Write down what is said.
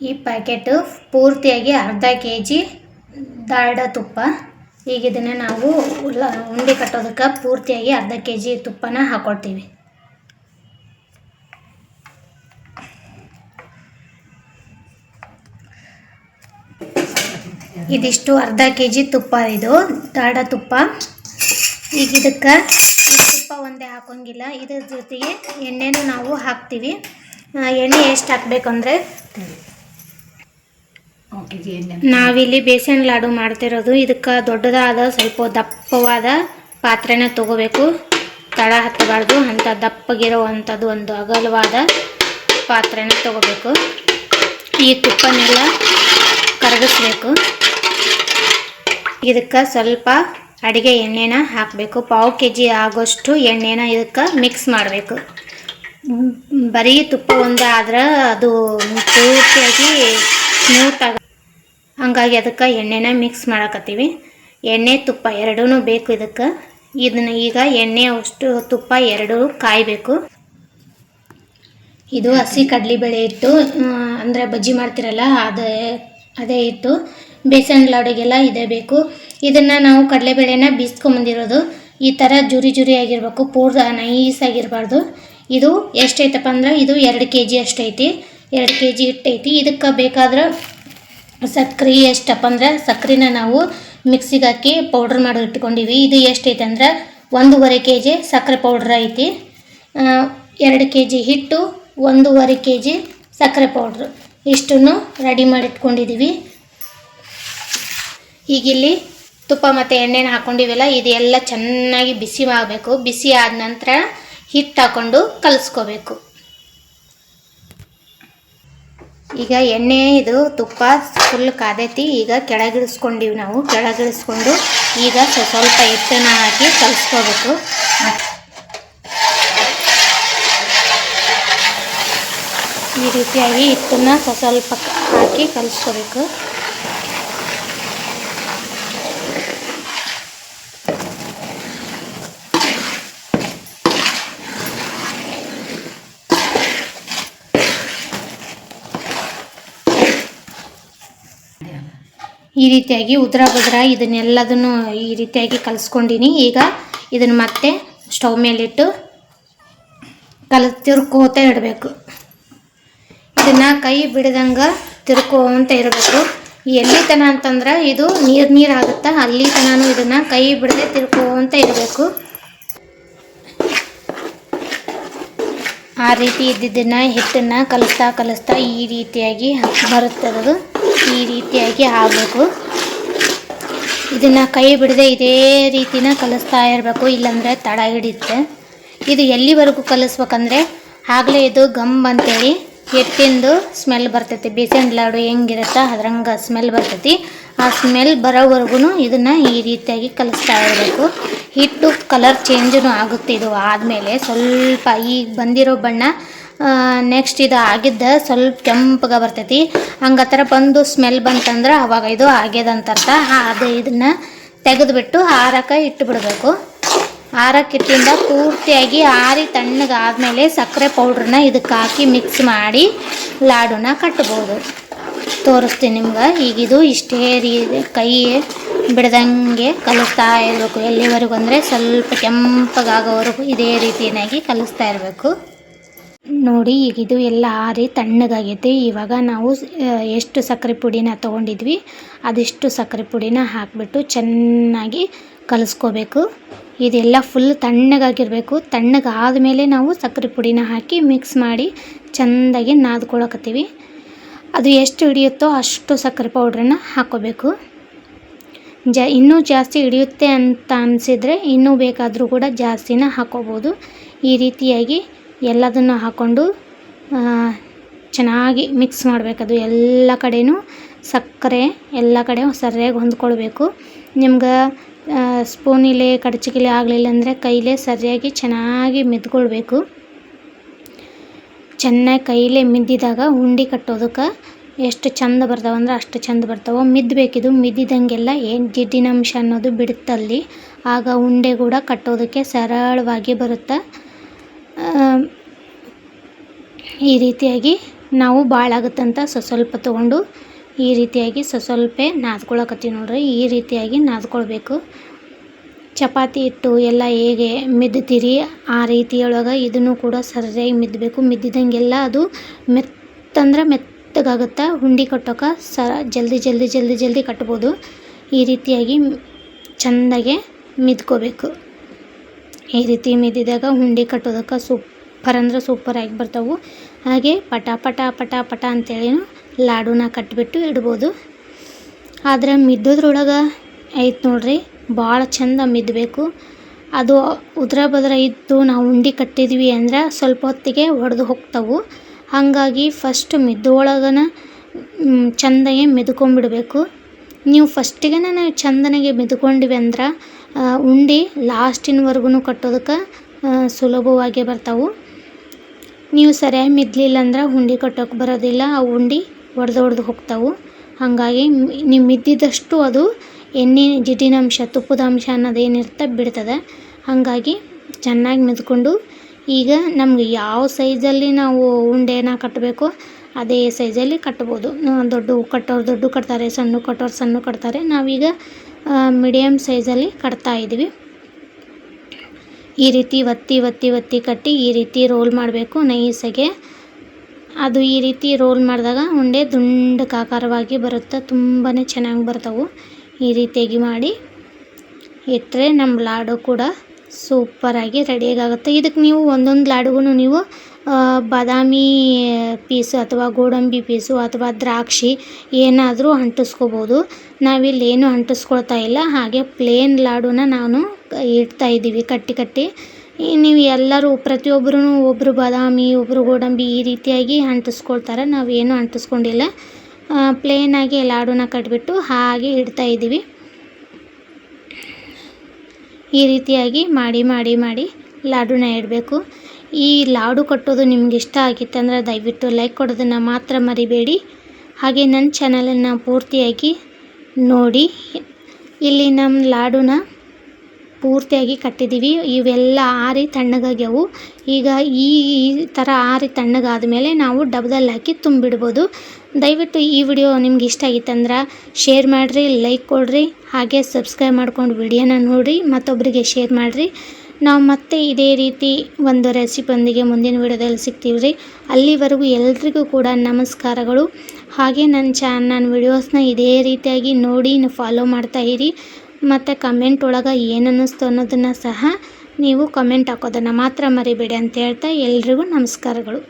ಈ ಪ್ಯಾಕೆಟು ಪೂರ್ತಿಯಾಗಿ ಅರ್ಧ ಕೆ ಜಿ ದಾಲ್ಡ ತುಪ್ಪ. ಈಗ ಇದನ್ನು ನಾವು ಉಂಡೆ ಕಟ್ಟೋದಕ್ಕೆ ಪೂರ್ತಿಯಾಗಿ ಅರ್ಧ ಕೆ ಜಿ ತುಪ್ಪನ ಹಾಕೊಳ್ತೀವಿ. ಇದಿಷ್ಟು ಅರ್ಧ ಕೆ ಜಿ ತುಪ್ಪ ಇದು ದಾಡ ತುಪ್ಪ. ಈಗ ಇದಕ್ಕೆ ಈ ತುಪ್ಪ ಒಂದೇ ಹಾಕೋಂಗಿಲ್ಲ, ಇದ್ರ ಜೊತೆಗೆ ಎಣ್ಣೆನೂ ನಾವು ಹಾಕ್ತೀವಿ. ಎಣ್ಣೆ ಎಷ್ಟು ಹಾಕ್ಬೇಕಂದ್ರೆ ನಾವಿಲ್ಲಿ ಬೇಸನ್ ಲಾಡು ಮಾಡ್ತಿರೋದು. ಇದಕ್ಕೆ ದೊಡ್ಡದಾದ, ಸ್ವಲ್ಪ ದಪ್ಪವಾದ ಪಾತ್ರೆನ ತಗೋಬೇಕು. ತಳ ಹತ್ತಬಾರ್ದು. ಅಂಥ ದಪ್ಪಗಿರೋ ಅಂಥದ್ದು ಒಂದು ಅಗಲವಾದ ಪಾತ್ರೆನ ತಗೋಬೇಕು. ಈ ತುಪ್ಪನೆಲ್ಲ ಕರಗಿಸ್ಬೇಕು. ಇದಕ್ಕೆ ಸ್ವಲ್ಪ ಅಡುಗೆ ಎಣ್ಣೆನ ಹಾಕಬೇಕು. ಪಾವು ಕೆ ಜಿ ಆಗೋಷ್ಟು ಎಣ್ಣೆನ ಇದಕ್ಕೆ ಮಿಕ್ಸ್ ಮಾಡಬೇಕು. ಬರೀ ತುಪ್ಪ ಒಂದೇ ಆದ್ರೆ ಅದು ಪೂರ್ತಿಯಾಗಿ ಸ್ಮೂತ್ ಆಗ ಹಂಗಾಗಿ ಅದಕ್ಕೆ ಎಣ್ಣೆನ ಮಿಕ್ಸ್ ಮಾಡಕತ್ತೀವಿ. ಎಣ್ಣೆ ತುಪ್ಪ ಎರಡೂ ಬೇಕು ಇದಕ್ಕೆ. ಇದನ್ನ ಈಗ ಎಣ್ಣೆ ಅಷ್ಟು ತುಪ್ಪ ಎರಡೂ ಕಾಯಬೇಕು. ಇದು ಹಸಿ ಕಡಲೆಬೇಳೆ ಇಟ್ಟು ಅಂದರೆ ಬಜ್ಜಿ ಮಾಡ್ತಿರಲ್ಲ, ಅದೇ ಅದೇ ಇಟ್ಟು ಬೇಸನ್ ಲಾಡಿಗೆಲ್ಲ ಇದೇ ಬೇಕು. ಇದನ್ನು ನಾವು ಕಡಲೆಬೇಳೆನ ಬೀಸ್ಕೊಂಬಂದಿರೋದು ಈ ಥರ ಜುರಿ ಜುರಿ ಆಗಿರಬೇಕು ಪೂರ್ತಿ ನೈಸ್ ಆಗಿರಬಾರ್ದು. ಇದು ಎಷ್ಟೈತಪ್ಪ ಅಂದ್ರೆ ಇದು ಎರಡು ಕೆ ಜಿ ಅಷ್ಟೈತಿ. ಎರಡು ಕೆ ಜಿ ಹಿಟ್ಟೈತಿ. ಇದಕ್ಕೆ ಬೇಕಾದ್ರೆ ಸಕ್ಕರೆ ಎಷ್ಟಪ್ಪ ಅಂದ್ರೆ ಸಕ್ಕರೆನ ನಾವು ಮಿಕ್ಸಿಗೆ ಹಾಕಿ ಪೌಡ್ರ್ ಮಾಡಿ ಇಟ್ಕೊಂಡಿವಿ. ಇದು ಎಷ್ಟೈತೆ ಅಂದ್ರೆ ಒಂದೂವರೆ ಕೆ ಜಿ ಸಕ್ಕರೆ ಪೌಡ್ರ್ ಐತಿ. ಎರಡು ಕೆ ಜಿ ಹಿಟ್ಟು, ಒಂದೂವರೆ ಕೆ ಜಿ ಸಕ್ಕರೆ ಪೌಡ್ರ್. ಇಷ್ಟನ್ನು ರೆಡಿ ಮಾಡಿ ಇಟ್ಕೊಂಡಿದ್ದೀವಿ ಈಗಿಲ್ಲಿ ತುಪ್ಪ ಮತ್ತು ಎಣ್ಣೆನ ಹಾಕ್ಕೊಂಡಿವಲ್ಲ ಇದೆಲ್ಲ ಚೆನ್ನಾಗಿ ಬಿಸಿ ಆಗಬೇಕು. ಬಿಸಿ ಆದ ನಂತರ ಹಿಟ್ಟು ಹಾಕ್ಕೊಂಡು ಕಲಿಸ್ಕೋಬೇಕು. ಈಗ ಎಣ್ಣೆ, ಇದು ತುಪ್ಪ ಫುಲ್ ಕಾದೈತಿ. ಈಗ ಕೆಳಗಿಳಿಸ್ಕೊಂಡಿವಿ ನಾವು. ಕೆಳಗಿಳಿಸ್ಕೊಂಡು ಈಗ ಸ್ವ- ಸ್ವಲ್ಪ ಹಿಟ್ಟನ್ನ ಹಾಕಿ ಕಲಿಸ್ಕೋಬೇಕು. ಈ ರೀತಿಯಾಗಿ ಹಿಟ್ಟನ್ನ ಸ್ವ- ಸ್ವಲ್ಪ ಹಾಕಿ ಕಲಿಸ್ಕೋಬೇಕು. ಈ ರೀತಿಯಾಗಿ ಉದ್ರ ಬದ್ರ ಇದನ್ನೆಲ್ಲದನ್ನು ಈ ರೀತಿಯಾಗಿ ಕಲಿಸ್ಕೊಂಡಿನಿ. ಈಗ ಇದನ್ನು ಮತ್ತೆ ಸ್ಟವ್ ಮೇಲಿಟ್ಟು ಕಲ, ತಿರ್ಕೋತ ಇಡಬೇಕು. ಇದನ್ನು ಕೈ ಬಿಡದಂಗೆ ತಿರ್ಕೋತ ಇರಬೇಕು ಎಲ್ಲಿ ತನ ಅಂತಂದ್ರೆ ಇದು ನೀರು ನೀರು ಆಗುತ್ತಾ ಅಲ್ಲಿ ತನೂ ಇದನ್ನು ಕೈ ಬಿಡದೆ ತಿರ್ಕೋತ ಇರಬೇಕು ಆ ರೀತಿ ಇದ್ದಿದ್ದನ್ನು ಹಿಟ್ಟನ್ನು ಕಲಿಸ್ತಾ ಕಲಿಸ್ತಾ ಈ ರೀತಿಯಾಗಿ ಬರುತ್ತದದು. ಈ ರೀತಿಯಾಗಿ ಆಗಬೇಕು. ಇದನ್ನು ಕೈ ಬಿಡದೆ ಇದೇ ರೀತಿನ ಕಲಿಸ್ತಾ ಇರಬೇಕು. ಇಲ್ಲಾಂದರೆ ತಡ ಹಿಡಿಯುತ್ತೆ. ಇದು ಎಲ್ಲಿವರೆಗೂ ಕಲಿಸ್ಬೇಕಂದ್ರೆ ಆಗಲೇ ಇದು ಗಮ್ ಅಂತೇಳಿ ಎತ್ತಿಂದು ಸ್ಮೆಲ್ ಬರ್ತೈತಿ. ಬೇಸನ್ ಲಾಡು ಹೆಂಗಿರುತ್ತೋ ಅದ್ರಂಗೆ ಸ್ಮೆಲ್ ಬರ್ತೈತಿ. ಆ ಸ್ಮೆಲ್ ಬರೋವರೆಗೂ ಇದನ್ನು ಈ ರೀತಿಯಾಗಿ ಕಲಿಸ್ತಾ ಇರಬೇಕು. ಹಿಟ್ಟು ಕಲರ್ ಚೇಂಜೂ ಆಗುತ್ತೆ. ಇದು ಆದಮೇಲೆ ಸ್ವಲ್ಪ ಈಗ ಬಂದಿರೋ ಬಣ್ಣ ನೆಕ್ಸ್ಟ್ ಇದು ಆಗಿದ್ದ ಸ್ವಲ್ಪ ಕೆಂಪಗೆ ಬರ್ತೈತಿ. ಹಂಗೆ ಬಂದು ಸ್ಮೆಲ್ ಬಂತಂದ್ರೆ ಅವಾಗ ಇದು ಆಗ್ಯದಂತ ಅರ್ಥ ಅದು ಇದನ್ನು ತೆಗೆದುಬಿಟ್ಟು ಆರಕ್ಕೆ ಇಟ್ಟು ಬಿಡಬೇಕು ಆರಕ್ಕಿಟ್ಟಿಂದ ಪೂರ್ತಿಯಾಗಿ ಆರಿ ತಣ್ಣಗೆ ಆದಮೇಲೆ ಸಕ್ಕರೆ ಪೌಡ್ರನ್ನ ಇದಕ್ಕೆ ಹಾಕಿ ಮಿಕ್ಸ್ ಮಾಡಿ ಲಾಡುನ ಕಟ್ಬೋದು. ತೋರಿಸ್ತೀನಿ ನಿಮ್ಗೆ. ಈಗ ಇದು ಇಷ್ಟೇ ರೀ ಕೈ ಬಿಡ್ದಂಗೆ ಕಲಿಸ್ತಾ ಇರಬೇಕು. ಎಲ್ಲಿವರೆಗೂ ಅಂದರೆ ಸ್ವಲ್ಪ ಕೆಂಪಗಾಗೋವರೆಗೂ ಇದೇ ರೀತಿಯಾಗಿ ಕಲಿಸ್ತಾ ಇರಬೇಕು. ನೋಡಿ, ಈಗ ಇದು ಎಲ್ಲ ಆರಿ ತಣ್ಣಗಾಗೈತಿ ಇವಾಗ ನಾವು ಎಷ್ಟು ಸಕ್ಕರೆ ಪುಡಿನ ತೊಗೊಂಡಿದ್ವಿ, ಅದಿಷ್ಟು ಸಕ್ಕರೆ ಪುಡಿನ ಹಾಕಿಬಿಟ್ಟು ಚೆನ್ನಾಗಿ ಕಲಸ್ಕೋಬೇಕು. ಇದೆಲ್ಲ ಫುಲ್ ತಣ್ಣಗಾಗಿರಬೇಕು. ತಣ್ಣಗಾದ ಮೇಲೆ ನಾವು ಸಕ್ಕರೆ ಪುಡಿನ ಹಾಕಿ ಮಿಕ್ಸ್ ಮಾಡಿ ಚೆಂದಾಗಿ ನಾದ್ಕೊಳಕತ್ತೀವಿ. ಅದು ಎಷ್ಟು ಹಿಡಿಯುತ್ತೋ ಅಷ್ಟು ಸಕ್ಕರೆ ಪೌಡ್ರನ್ನ ಹಾಕ್ಕೋಬೇಕು. ಜ, ಇನ್ನೂ ಜಾಸ್ತಿ ಹಿಡಿಯುತ್ತೆ ಅಂತ ಅನಿಸಿದರೆ ಇನ್ನೂ ಬೇಕಾದರೂ ಕೂಡ ಜಾಸ್ತಿನ ಹಾಕ್ಕೋಬೋದು. ಈ ರೀತಿಯಾಗಿ ಎಲ್ಲದನ್ನು ಹಾಕ್ಕೊಂಡು ಚೆನ್ನಾಗಿ ಮಿಕ್ಸ್ ಮಾಡಬೇಕದು ಎಲ್ಲ ಕಡೆಯೂ ಸಕ್ಕರೆ ಎಲ್ಲ ಕಡೆ ಸರಿಯಾಗಿ ಹೊಂದ್ಕೊಳ್ಬೇಕು. ನಿಮ್ಗೆ ಸ್ಪೂನಿಲೆ ಕಡಚಿಗಿಲೆ ಆಗಲಿಲ್ಲ ಅಂದರೆ ಕೈಲೇ ಸರಿಯಾಗಿ ಚೆನ್ನಾಗಿ ಮಿದ್ಕೊಳ್ಬೇಕು. ಚೆನ್ನಾಗಿ ಕೈಲೇ ಮಿದ್ದಿದಾಗ ಉಂಡೆ ಕಟ್ಟೋದಕ್ಕೆ ಎಷ್ಟು ಚಂದ ಬರ್ತಾವಂದ್ರೆ ಅಷ್ಟು ಚಂದ ಬರ್ತಾವೆ. ಮಿದ್ದಬೇಕಿದು ಮಿದ್ದಿದಂಗೆಲ್ಲ ಏನು ಜಿಡ್ಡಿನಂಶ ಅನ್ನೋದು ಬಿಡುತ್ತಲ್ಲಿ. ಆಗ ಉಂಡೆ ಕೂಡ ಕಟ್ಟೋದಕ್ಕೆ ಸರಳವಾಗಿ ಬರುತ್ತೆ? ಈ ರೀತಿಯಾಗಿ ನಾವು ಭಾಳ ಆಗುತ್ತಂತ ಸ್ವಲ್ಪ ತೊಗೊಂಡು ಈ ರೀತಿಯಾಗಿ ಸ್ವಲ್ಪ ನಾದ್ಕೊಳಕತ್ತೀವಿ ನೋಡ್ರಿ. ಈ ರೀತಿಯಾಗಿ ನಾದ್ಕೊಳ್ಬೇಕು. ಚಪಾತಿ ಹಿಟ್ಟು ಎಲ್ಲ ಹೇಗೆ ಮಿದ್ದುತ್ತೀರಿ ಆ ರೀತಿಯೊಳಗೆ ಇದನ್ನು ಕೂಡ ಸರಿಯಾಗಿ ಮಿದ್ದಬೇಕು ಮಿದ್ದಿದಂಗೆಲ್ಲ ಅದು ಮೆತ್ತಂದ್ರೆ ಮೆತ್ತಗಾಗುತ್ತೆ ಹುಂಡಿ ಕಟ್ಟೋಕೆ ಸ ಜಲ್ದಿ ಜಲ್ದಿ ಜಲ್ದಿ ಜಲ್ದಿ ಕಟ್ಬೋದು. ಈ ರೀತಿಯಾಗಿ ಚೆಂದಾಗೆ ಮಿದ್ಕೋಬೇಕು. ಈ ರೀತಿ ಮಿದಿದಾಗ ಹುಂಡಿ ಕಟ್ಟೋದಕ್ಕೆ ಸೂಪರ್ ಅಂದ್ರೆ ಸೂಪರ್ ಆಗಿ ಬರ್ತವೆ. ಹಾಗೆ ಪಟ ಪಟ ಪಟ ಪಟ ಅಂತೇಳಿ ಲಾಡುನ ಕಟ್ಟಿಬಿಟ್ಟು ಇಡ್ಬೋದು. ಆದರೆ ಮಿದ್ದೋದ್ರೊಳಗೆ ಐತೆ ನೋಡ್ರಿ ಭಾಳ ಚಂದ ಮಿದ್ದಬೇಕು ಅದು ಉದ್ರ ಬದ್ರ ಇದ್ದು ನಾವು ಉಂಡೆ ಕಟ್ಟಿದ್ವಿ ಅಂದ್ರೆ ಸ್ವಲ್ಪ ಹೊತ್ತಿಗೆ ಒಡೆದು ಹೋಗ್ತಾವು. ಹಾಗಾಗಿ ಫಸ್ಟ್ ಮಿದ್ದೊಳಗನ ಚೆಂದಾಗೆ ಮೆದ್ಕೊಂಡ್ಬಿಡ್ಬೇಕು. ನೀವು ಫಸ್ಟಿಗೆ ನಾವು ಚಂದನಾಗೆ ಮೆದುಕೊಂಡಿವಿ ಅಂದ್ರೆ ಉಂಡೆ ಲಾಸ್ಟಿನವರೆಗೂ ಕಟ್ಟೋದಕ್ಕೆ ಸುಲಭವಾಗಿ ಬರ್ತಾವೆ. ನೀವು ಸರಿಯಾಗಿ ಮಿದ್ಲಿಲ್ಲ ಅಂದ್ರೆ ಉಂಡೆ ಕಟ್ಟೋಕೆ ಬರೋದಿಲ್ಲ, ಆ ಉಂಡೆ ಒಡೆದು ಒಡೆದು ಹೋಗ್ತಾವೆ. ಹಾಗಾಗಿ ನೀವು ಮಿದ್ದಿದಷ್ಟು ಅದು ಎಣ್ಣೆ ಜಿಡ್ಡಿನಂಶ ತುಪ್ಪದ ಅಂಶ ಅನ್ನೋದು ಏನಿರುತ್ತೆ ಬಿಡ್ತದೆ. ಹಾಗಾಗಿ ಚೆನ್ನಾಗಿ ಮಿದ್ಕೊಂಡು, ಈಗ ನಮ್ಗೆ ಯಾವ ಸೈಜಲ್ಲಿ ನಾವು ಉಂಡೆನ ಕಟ್ಟಬೇಕು ಅದೇ ಸೈಜಲ್ಲಿ ಕಟ್ಬೋದು. ದೊಡ್ಡ ಕಟ್ಟೋರು ದೊಡ್ಡ ಕಟ್ತಾರೆ, ಸಣ್ಣ ಕಟ್ಟೋರು ಸಣ್ಣ ಕಟ್ತಾರೆ. ನಾವೀಗ ಮೀಡಿಯಮ್ ಸೈಜಲ್ಲಿ ಕಟ್ತಾ ಇದ್ದೀವಿ. ಈ ರೀತಿ ಒತ್ತಿ ಒತ್ತಿ ಒತ್ತಿ ಕಟ್ಟಿ ಈ ರೀತಿ ರೋಲ್ ಮಾಡಬೇಕು ನೈಸಗೆ. ಅದು ಈ ರೀತಿ ರೋಲ್ ಮಾಡಿದಾಗ ಉಂಡೆ ದುಂಡಕಾಕಾರವಾಗಿ ಬರುತ್ತೆ ತುಂಬಾ ಚೆನ್ನಾಗಿ ಬರ್ತವೆ. ಈ ರೀತಿಯಾಗಿ ಮಾಡಿ ಇಟ್ಟರೆ ನಮ್ಮ ಲಾಡು ಕೂಡ ಸೂಪರಾಗಿ ರೆಡಿಯಾಗುತ್ತೆ ಇದಕ್ಕೆ ನೀವು ಒಂದೊಂದು ಲಾಡುಗೂ ನೀವು ಬಾದಾಮಿ ಪೀಸು ಅಥವಾ ಗೋಡಂಬಿ ಪೀಸು ಅಥವಾ ದ್ರಾಕ್ಷಿ ಏನಾದರೂ ಅಂಟಿಸ್ಕೋಬೋದು. ನಾವಿಲ್ಲಿ ಏನು ಅಂಟಿಸ್ಕೊಳ್ತಾ ಇಲ್ಲ, ಹಾಗೆ ಪ್ಲೇನ್ ಲಾಡುನ ನಾನು ಇಡ್ತಾ ಇದ್ದೀವಿ ಕಟ್ಟಿ ಕಟ್ಟಿ. ನೀವು ಎಲ್ಲರೂ ಪ್ರತಿಯೊಬ್ಬರೂ ಒಬ್ಬರು ಬಾದಾಮಿ ಒಬ್ಬರು ಗೋಡಂಬಿ ಈ ರೀತಿಯಾಗಿ ಅಂಟಿಸ್ಕೊಳ್ತಾರೆ. ನಾವೇನು ಅಂಟಿಸ್ಕೊಂಡಿಲ್ಲ. ಪ್ಲೇನಾಗಿ ಲಾಡುನ ಕಟ್ಬಿಟ್ಟು ಹಾಗೆ ಇಡ್ತಾ ಇದ್ದೀವಿ. ಈ ರೀತಿಯಾಗಿ ಮಾಡಿ ಮಾಡಿ ಮಾಡಿ ಲಾಡುನ ಇಡಬೇಕು. ಈ ಲಾಡು ಕಟ್ಟೋದು ನಿಮ್ಗೆ ಇಷ್ಟ ಆಗಿತ್ತಂದ್ರೆ ದಯವಿಟ್ಟು ಲೈಕ್ ಕೊಡೋದನ್ನು ಮಾತ್ರ ಮರಿಬೇಡಿ. ಹಾಗೆ ನನ್ನ ಚಾನಲನ್ನು ಪೂರ್ತಿಯಾಗಿ ನೋಡಿ. ಇಲ್ಲಿ ನಮ್ಮ ಲಾಡುನ ಪೂರ್ತಿಯಾಗಿ ಕಟ್ಟಿದ್ದೀವಿ ಇವೆಲ್ಲ ಆರಿ ತಣ್ಣಗಾಗ್ಯವು ಈಗ ಈ ಥರ ಆರಿ ತಣ್ಣಗಾದ ಮೇಲೆ ನಾವು ಡಬ್ಬದಲ್ಲಿ ಹಾಕಿ ತುಂಬಿಡ್ಬೋದು. ದಯವಿಟ್ಟು ಈ ವಿಡಿಯೋ ನಿಮ್ಗೆ ಇಷ್ಟ ಆಗಿತ್ತಂದ್ರೆ ಶೇರ್ ಮಾಡಿರಿ ಲೈಕ್ ಕೊಡಿರಿ, ಹಾಗೆ ಸಬ್ಸ್ಕ್ರೈಬ್ ಮಾಡ್ಕೊಂಡು ವಿಡಿಯೋನ ನೋಡಿ ಮತ್ತೊಬ್ಬರಿಗೆ ಶೇರ್ ಮಾಡಿರಿ. ನಾವು ಮತ್ತೆ ಇದೇ ರೀತಿ ಒಂದು ರೆಸಿಪಿಯೊಂದಿಗೆ ಮುಂದಿನ ವಿಡಿಯೋದಲ್ಲಿ ಸಿಗ್ತೀವಿ ರೀ ಅಲ್ಲಿವರೆಗೂ ಎಲ್ರಿಗೂ ಕೂಡ ನಮಸ್ಕಾರಗಳು. ಹಾಗೆ ನನ್ನ ಚಾನ್ ನನ್ನ ವಿಡಿಯೋಸ್ನ ಇದೇ ರೀತಿಯಾಗಿ ನೋಡಿ ಫಾಲೋ ಮಾಡ್ತಾ ಇರಿ. ಮತ್ತು ಕಮೆಂಟ್ ಒಳಗೆ ಏನು ಅನ್ನಿಸ್ತು ಅನ್ನೋದನ್ನು ಸಹ ನೀವು ಕಮೆಂಟ್ ಹಾಕೋದನ್ನು ಮಾತ್ರ ಮರಿಬೇಡಿ ಅಂತ ಹೇಳ್ತಾ ಎಲ್ರಿಗೂ ನಮಸ್ಕಾರಗಳು.